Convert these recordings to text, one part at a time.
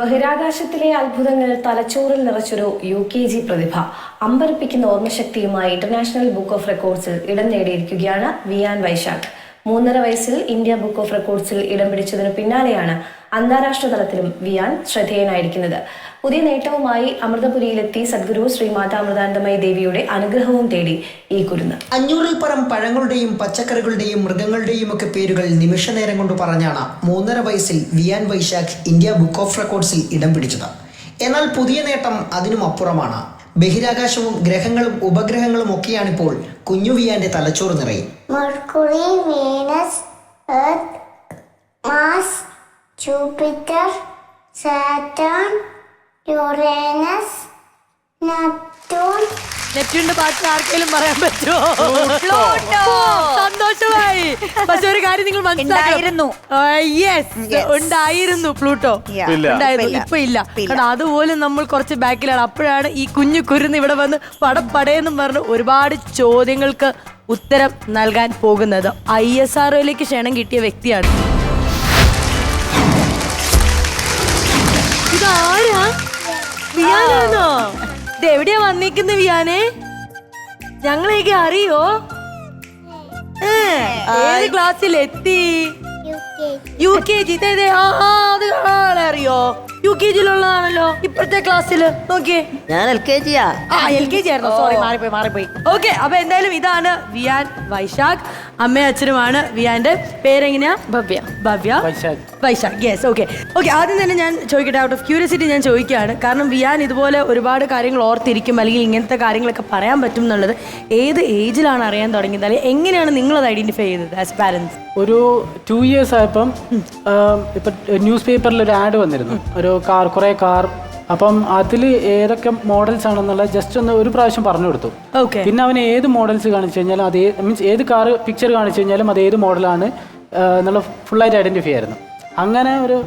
ബഹിരാകാശത്തിലെ അത്ഭുതങ്ങൾ തലച്ചോറിൽ നിറച്ചൊരു യു കെ ജി പ്രതിഭ. അമ്പരപ്പിക്കുന്ന ഓർമ്മശക്തിയുമായി ഇന്റർനാഷണൽ ബുക്ക് ഓഫ് റെക്കോർഡ്സിൽ ഇടം നേടിയിരിക്കുകയാണ് വിയാൻ വൈശാഖ്. മൂന്നര വയസ്സിൽ ഇന്ത്യ ബുക്ക് ഓഫ് റെക്കോർഡ്സിൽ ഇടം പിടിച്ചതിനു പിന്നാലെയാണ് അന്താരാഷ്ട്ര തലത്തിലും വിയാൻ ശ്രദ്ധേയനായിരിക്കുന്നത്. പുതിയ നേട്ടവുമായി അമൃതപുരിയിലെത്തി സദ്ഗുരു ശ്രീ മാതാ അമൃതാനന്ദമയി ദേവിയുടെ അനുഗ്രഹവും തേടി ഈ കുരുന്ന്. അഞ്ഞൂറിൽ പരം പഴങ്ങളുടെയും പച്ചക്കറികളുടെയും മൃഗങ്ങളുടെയും ഒക്കെ പേരുകൾ നിമിഷ നേരം കൊണ്ട് പറഞ്ഞാണ് മൂന്നര വയസ്സിൽ Viyan Vaishakh India book of റെക്കോർഡ്സിൽ ഇടം പിടിച്ചത്. എന്നാൽ പുതിയ നേട്ടം അതിനും അപ്പുറമാണ്. ബഹിരാകാശവും ഗ്രഹങ്ങളും ഉപഗ്രഹങ്ങളും ഒക്കെയാണിപ്പോൾ കുഞ്ഞു വിയാന്റെ തലച്ചോറ് നിറയും. Mercury Earth Mars, Jupiter, Saturn Uranus Neptune നെപ്റ്റൂണിന്റെ പാട്ട് ആർക്കെങ്കിലും പറയാൻ പറ്റുമോ? സന്തോഷമായി. പക്ഷെ ഒരു കാര്യം നിങ്ങൾ മനസ്സിലായിരുന്നു യെസ്. ഉണ്ടായിരുന്നു പ്ലൂട്ടോ. ഇല്ല. ഉണ്ടായിരുന്നു. ഇപ്പൊ ഇല്ല കാരണം അതുപോലും നമ്മൾ കുറച്ച് ബാക്കിലാണ്. അപ്പോഴാണ് ഈ കുഞ്ഞു കുരുന്ന് ഇവിടെ വന്ന് പടപ്പടയെന്നും പറഞ്ഞ് ഒരുപാട് ചോദ്യങ്ങൾക്ക് ഉത്തരം നൽകാൻ പോകുന്നത്. ഐ എസ് ആർഒയിലേക്ക് ക്ഷണം കിട്ടിയ വ്യക്തിയാണ്. വിയാനാണോ? എവിടെയാ വന്നിരിക്കുന്നത് വിയാനെ? ഞങ്ങളെയൊക്കെ അറിയോ? ഏത് ക്ലാസ്സിൽ എത്തി യു കെ ജി. ആ അത് അറിയോ യു കെ ജിയിലുള്ളതാണല്ലോ. ഇപ്പോഴത്തെ ക്ലാസ്സിൽ നോക്കിയേ. ഞാൻ എൽ കെ ജിയാ. ആ എൽ കെ ജി ആയിരുന്നു സോറി മാറിപ്പോയി മാറിപ്പോയി. ഓക്കെ അപ്പൊ എന്തായാലും ഇതാണ് വിയാൻ വൈശാഖ്. അമ്മയും അച്ഛനുമാണ് വിയാന്റെ പേരെങ്ങനെയാ? Bhavya. Bhavya. Vaishakh. Vaishakh. Yes okay okay ആദ്യം തന്നെ ഞാൻ ചോദിക്കട്ടെ ഔട്ട് ഓഫ് ക്യൂരിയസിറ്റി ഞാൻ ചോദിക്കുകയാണ്. കാരണം വിയാൻ ഇതുപോലെ ഒരുപാട് കാര്യങ്ങൾ ഓർത്തിരിക്കും അല്ലെങ്കിൽ ഇങ്ങനത്തെ കാര്യങ്ങളൊക്കെ പറയാൻ പറ്റും എന്നുള്ളത് ഏത് ഏജിലാണ് അറിയാൻ തുടങ്ങിയത്? അല്ലെങ്കിൽ എങ്ങനെയാണ് നിങ്ങൾ അത് ഐഡന്റിഫൈ ചെയ്തത് ആസ് പാരന്റ്സ് ഒരു ടു ഇയേഴ്സ് ആയപ്പം ഇപ്പം ന്യൂസ് പേപ്പറിൽ ഒരു ആഡ് വന്നിരുന്നു ഒരു കാർ കുറേ കാർ. അപ്പം അതിൽ ഏതൊക്കെ മോഡൽസ് ആണെന്നുള്ള ജസ്റ്റ് ഒന്ന് ഒരു പ്രാവശ്യം പറഞ്ഞു കൊടുത്തു. പിന്നെ അവന് ഏത് മോഡൽസ് കാണിച്ചു കഴിഞ്ഞാലും അത് മീൻസ് ഏത് കാർ പിക്ചർ കാണിച്ചു കഴിഞ്ഞാലും അത് ഏത് മോഡലാണ് എന്നുള്ള ഫുള്ളായിട്ട് ഐഡന്റിഫൈ ആയിരുന്നു. അങ്ങനെ ഒരു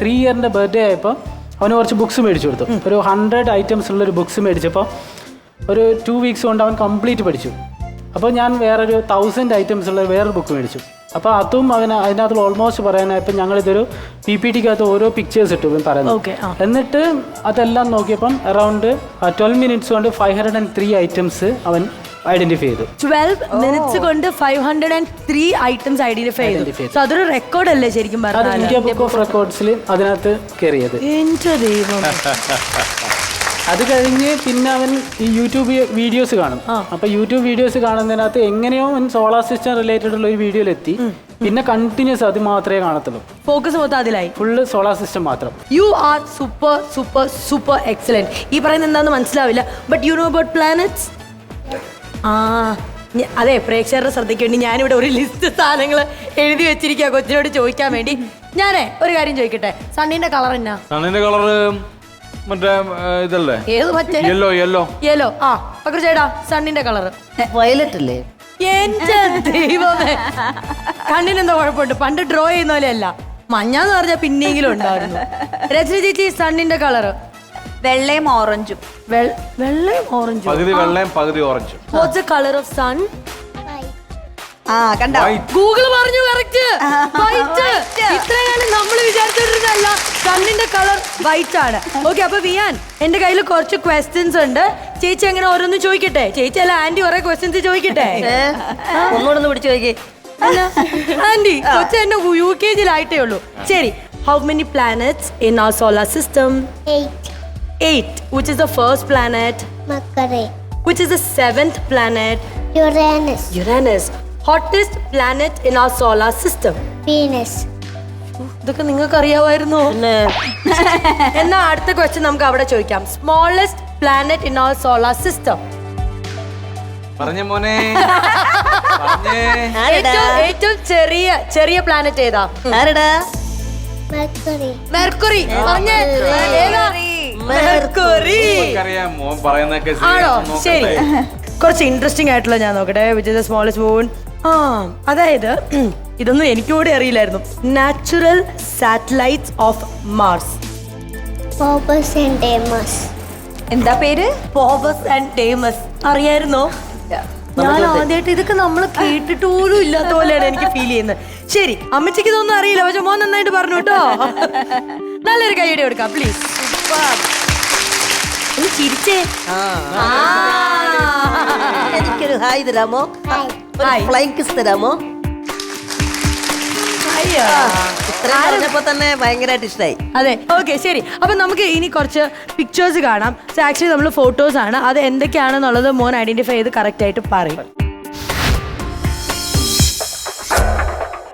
ത്രീ ഇയറിന്റെ ബർത്ത്ഡേ ആയപ്പോൾ അവന് കുറച്ച് ബുക്സ് മേടിച്ചു കൊടുത്തു. ഒരു ഹൺഡ്രഡ് ഐറ്റംസ് ഉള്ള ഒരു ബുക്സ് മേടിച്ചപ്പോൾ ഒരു ടു വീക്സ് കൊണ്ട് അവൻ കംപ്ലീറ്റ് പഠിച്ചു. അപ്പോൾ ഞാൻ വേറൊരു തൗസൻഡ് ഐറ്റംസ് ഉള്ള വേറൊരു ബുക്ക് മേടിച്ചു. അപ്പോൾ അതും അതിന് അതിനകത്ത് ഓൾമോസ്റ്റ് പറയാനായപ്പോൾ ഞങ്ങളിതൊരു പി പി ടിക്കകത്ത് ഓരോ പിക്ചേഴ്സ് ഇട്ടു പറയുന്നത്. ഓക്കെ എന്നിട്ട് അതെല്ലാം നോക്കിയപ്പം അറൗണ്ട് ട്വൽവ് മിനിറ്റ്സ് കൊണ്ട് five hundred and three items അവൻ ഐഡന്റിഫൈ ചെയ്തു. ട്വൽവ് മിനിറ്റ്സ് കൊണ്ട് five hundred and three items identify ചെയ്തു. സോ അതൊരു റെക്കോർഡ് അല്ലേ ശരിക്കും പറഞ്ഞാൽ ഇന്ത്യ ബുക്ക് ഓഫ് റെക്കോർഡ്സിൽ അതിനകത്ത് കയറിയത് എന്റെ ദൈവം അത് കഴിഞ്ഞ് പിന്നെ അവൻ ഈ യൂട്യൂബ് വീഡിയോസ് കാണും. അപ്പൊ യൂട്യൂബ് വീഡിയോസ് കാണുന്നതിനകത്ത് എങ്ങനെയോ അവൻ സോളാർ സിസ്റ്റം റിലേറ്റഡ് ഉള്ള ഒരു വീഡിയോയിലെത്തി. പിന്നെ കണ്ടിന്യൂസ് അത് മാത്രമേ കാണത്തുള്ളൂ. ഫോക്കസ് മൊത്തം അതിലായി. ഫുള്ള് സോളാർ സിസ്റ്റം മാത്രം. You are super super super excellent ഈ പറയുന്നത് എന്താണെന്ന് മനസ്സിലാവില്ല. But you know about planets ആ അതെ പ്രേക്ഷകരുടെ ശ്രദ്ധയ്ക്ക് വേണ്ടി ഞാനിവിടെ ഒരു ലിസ്റ്റ് സാധനങ്ങൾ എഴുതി വെച്ചിരിക്കുക കൊച്ചിനോട് ചോദിക്കാൻ വേണ്ടി. ഞാനേ ഒരു കാര്യം ചോദിക്കട്ടെ? സണ്ണിന്റെ കളർ എന്നാ? സണ്ണിന്റെ കളറ് മറ്റേ ഇതല്ലേ? ഏത് മറ്റേ? യെല്ലോ യെല്ലോ യെല്ലോ ആ പക്രു ചേട്ടാ സണ്ണിന്റെ കളർ വയലറ്റ് അല്ലേ? എന്റെ ദൈവമേ. കണ്ണിനെന്തോ കുഴപ്പമുണ്ട്. പണ്ട് ഡ്രോ ചെയ്യുന്ന പോലെയല്ല മഞ്ഞാന്ന് പറഞ്ഞാൽ പിന്നെയെങ്കിലും ഉണ്ടായിരുന്നു. ചേച്ചി സണ്ണിന്റെ കളറ്. വെള്ളയും ഓറഞ്ചും വെള്ളയും ഓറഞ്ചും പകുതി വെള്ളയും പകുതി ഓറഞ്ചും what's the colour of sun ആ കണ്ടോ? ഗൂഗിൾ പറഞ്ഞു കറക്റ്റ് വൈറ്റ് ഇത്രയും നമ്മൾ വിചാരിച്ചോണ്ടിരുന്നല്ല സണ്ണിന്റെ കളർ വൈറ്റ് ആണ്. ഓക്കെ അപ്പൊ വിയാൻ എന്റെ കയ്യിൽ കുറച്ച് ക്വസ്റ്റ്യൻസ് ഉണ്ട്. ചേച്ചി അങ്ങനെ ഓരോന്ന് ചോദിക്കട്ടെ? ചേച്ചി അല്ല ആന്റി കുറെ ക്വസ്റ്റ്യൻസ് ചോദിക്കട്ടെ? ഒന്നുകൂടെ പിടിച്ചു നോക്കി ആന്റി കൊച്ചു എന്നെ യു കെ ജിയിലായിട്ടേ ഉള്ളൂ. ശരി how many planets in are solar system 8, eight which is the first planet which is the seventh planet Uranus Uranus hottest planet in our solar system Venus, ഇതൊക്കെ നിങ്ങൾക്ക് അറിയാമായിരുന്നോ എന്നാ അടുത്ത ക്വസ്റ്റ്യൻ നമുക്ക് അവിടെ ചോദിക്കാം. Smallest planet in all solar system പറഞ്ഞ മോനെ. പറഞ്ഞേ. ഏറ്റവും ചെറിയ ചെറിയ പ്ലാനറ്റ് ഏതാ? മെർക്കുറി. പറഞ്ഞേ. ഏതാ? മെർക്കുറി. ആണോ? ശരി. കുറച്ച് ഇൻട്രസ്റ്റിംഗ് ആയിട്ടുള്ള ഞാൻ നോക്കട്ടെ. വിച്ച് ദ സ്മോളസ്റ്റ് മൂൺ ആ അതായത് ഇതൊന്നും എനിക്കൂടെ കൂടി അറിയില്ലായിരുന്നു natural satellites of Mars and എന്താ പേര്? പോപ്പസ് ആൻഡ് ഡേമസ് അറിയായിരുന്നോ? ഞാൻ ആദ്യമായിട്ട് ഇതൊക്കെ നമ്മൾ കേട്ടിട്ട് പോലും ഇല്ലാത്ത പോലെയാണ് എനിക്ക് ഫീൽ ചെയ്യുന്നത്. ശരി അമ്മച്ചിക്ക് ഇതൊന്നും അറിയില്ല. പക്ഷെ മോൻ നന്നായിട്ട് പറഞ്ഞു കേട്ടോ. നല്ലൊരു കൈയടി കൊടുക്കാം പ്ലീസ് ചിരിച്ചേ. ആ. എനിക്കൊരു ഹായ് തരാമോ. ഫ്ലൈങ് കിസ് തരാമോ. ഇത്രയും പറഞ്ഞപ്പോ തന്നെ ഭയങ്കരമായിട്ട് ഇഷ്ടമായി അതെ ഓക്കെ ശരി. അപ്പൊ നമുക്ക് ഇനി കുറച്ച് പിക്ചേഴ്സ് കാണാം. സോ ആക്ച്വലി നമ്മൾ ഫോട്ടോസ് ആണ്. അത് എന്തൊക്കെയാണെന്നുള്ളത് മോൻ ഐഡന്റിഫൈ ചെയ്ത് കറക്റ്റ് ആയിട്ട് പറയും.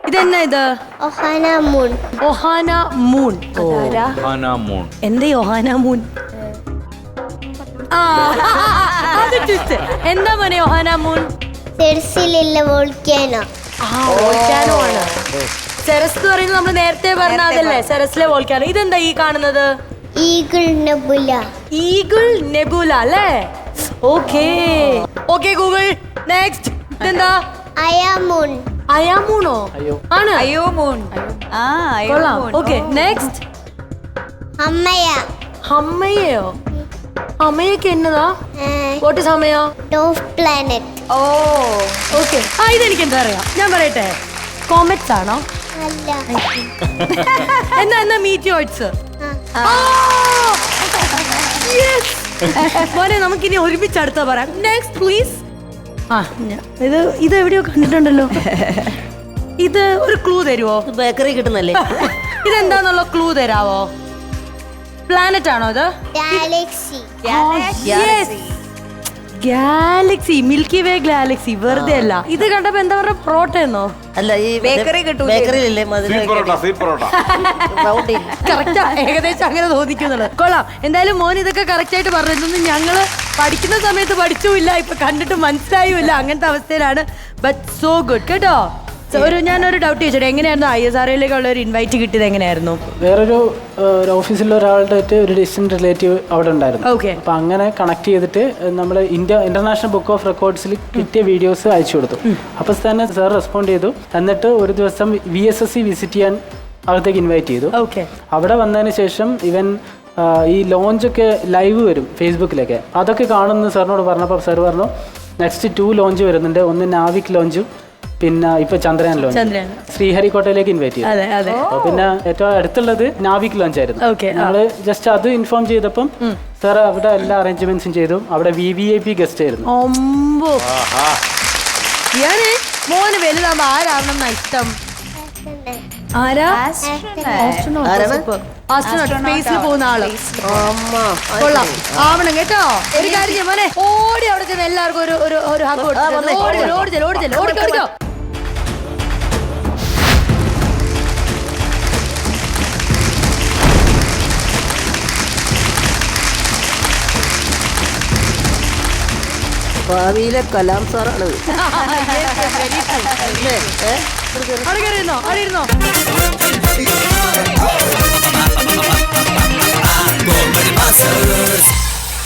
ഇതെന്നാ ഇത്? Ahuna moon. Ahuna moon. അതാരാ? മൂൺ. എന്താ ഒഹാന മൂൺ? അത് twist. എന്താ മോനെ ഒഹാന മൂൺ? സെർസിലുള്ള വോൾക്കാനോ. ആ വോൾക്കാനോ ആണ്. സെറസ് എന്ന് പറയുന്നത് നമ്മൾ നേരത്തെ പറഞ്ഞ അതല്ലേ? സെറസിലെ വോൾക്കാനോ. ഇതെന്താ ഈ കാണുന്നത്? Eagle Nebula. ഈഗിൾ നെബുല അല്ലേ? ഓക്കേ. Okay Google. നെക്സ്റ്റ് ഇതെന്താ? Io moon. അയാമൂണോ? ആണ്. അയ്യോ മൂൺ ആ അയ്യോ കൊള്ളാം. മൂൺ ഓക്കെ നെക്സ്റ്റ് അമ്മയ. അമ്മയോ അമ്മയൊക്കെ എന്നതാ? വാട്ട് ഇസ് അമ്മയോ? ടോഫ് പ്ലാനറ്റ് ഓ. ഓക്കെ. ആ ഇതെനിക്ക് എന്താ അറിയാം. ഞാൻ പറയട്ടെ. കോമറ്റ്സ് ആണോ? എന്നാ എന്നാ മീറ്റിയോയിഡ്സ് ആ. മോനെ നമുക്കിനി ഒരുമിച്ച് അടുത്ത പറയാം. നെക്സ്റ്റ് പ്ലീസ് ആ. ഇത് ഇത് എവിടെയോ കണ്ടിട്ടുണ്ടല്ലോ. ഇത് ഒരു ക്ലൂ തരുവോ? ബേക്കറി കിട്ടുന്നല്ലേ? ഇതെന്താന്നുള്ള ക്ലൂ തരാവോ? പ്ലാനറ്റ് ആണോ ഇത്? Galaxy galaxy milky way galaxy വെറുതെ അല്ല. ഇത് കണ്ടപ്പോ എന്താ പറയുക പ്രോട്ടേന്നോ അല്ല ഈ ബേക്കറി കിട്ടും ബേക്കറിയിലല്ലേ sweet parotta sweet parotta. Round correct ഏകദേശം അങ്ങനെ തോന്നിക്കുന്നുള്ളത് കൊള്ളാം. എന്തായാലും മോൻ ഇതൊക്കെ കറക്റ്റ് ആയിട്ട് പറഞ്ഞു ഇതൊന്നും ഞങ്ങൾ പഠിക്കുന്ന സമയത്ത് പഠിച്ചുമില്ല. ഇപ്പൊ കണ്ടിട്ട് മനസ്സിലായുമില്ല. അങ്ങനത്തെ അവസ്ഥയിലാണ്. ബട്ട് സോ ഗുഡ് കേട്ടോ? ഒരു ഞാനൊരു ഡൗട്ട് ചോദിച്ചോട്ടെ എങ്ങനെയായിരുന്നു ഐ എസ് ആർ ഒരു ഇൻവൈറ്റ് കിട്ടിയത് എങ്ങനെയായിരുന്നു? വേറൊരു ഒരു ഓഫീസിലെ ഒരാളുടെ ആയിട്ട് ഒരു ഡിസ്റ്റന്റ് റിലേറ്റീവ് അവിടെ ഉണ്ടായിരുന്നു. ഓക്കെ അപ്പൊ അങ്ങനെ കണക്ട് ചെയ്തിട്ട് നമ്മൾ ഇന്ത്യ ഇന്റർനാഷണൽ ബുക്ക് ഓഫ് റെക്കോർഡ്സിൽ കിട്ടിയ വീഡിയോസ് അയച്ചു കൊടുത്തു. അപ്പൊ തന്നെ സർ റെസ്പോണ്ട് ചെയ്തു. എന്നിട്ട് ഒരു ദിവസം V S S C visit ചെയ്യാൻ അവിടത്തേക്ക് ഇൻവൈറ്റ് ചെയ്തു. ഓക്കെ അവിടെ വന്നതിന് ശേഷം ഇവൻ ഈ ലോഞ്ചൊക്കെ ലൈവ് വരും ഫേസ്ബുക്കിലൊക്കെ അതൊക്കെ കാണുന്ന സാറിനോട് പറഞ്ഞപ്പോൾ സാർ പറഞ്ഞു നെക്സ്റ്റ് ടു ലോഞ്ച് വരുന്നുണ്ട്. ഒന്ന് നാവിക് ലോഞ്ചും പിന്നെ ഇപ്പൊ ചന്ദ്രയാൻ ലോഞ്ച് ചന്ദ്രയാൻ. ശ്രീഹരിക്കോട്ടയിലേക്ക് ഇൻവൈറ്റ് ചെയ്തു. അതെ അതെ. അപ്പൊ പിന്നെ ഏറ്റവും അടുത്തുള്ളത് നാവിക് ലോഞ്ച് ആയിരുന്നു. Okay, ആ. നമ്മൾ ജസ്റ്റ് അത് ഇൻഫോം ചെയ്തപ്പം സാർ അവിടെ എല്ലാ അറേഞ്ച്മെന്റ്സും ചെയ്തു. അവിടെ V V I P guest ആയിരുന്നു. ഒമ്പോ ഞാൻ മോന് വലുതാകുമ്പോ ആരാവണം എന്നാ ഇഷ്ടം? ആരാ? സ്പേസിൽ പോകുന്ന ആൾ. കൊള്ളാം. ആവണം കേട്ടോ? ഒരു കാര്യം ചെയ്യ് മോനെ. ഓടി അവിടെ ചെന്ന് എല്ലാവർക്കും ഒരു ഒരു ഒരു ഹഗ് കൊടുത്തു ഓടി ചെല്ല്, ഓടി ചെല്ല്, ഓടി ചെല്ല്, ഓടിക്കോ ഓടിക്കോ ഭാവിയിലെ കലാം സാറാണ് അടികറിയിരുന്നോ അടിയിരുന്നോ Golden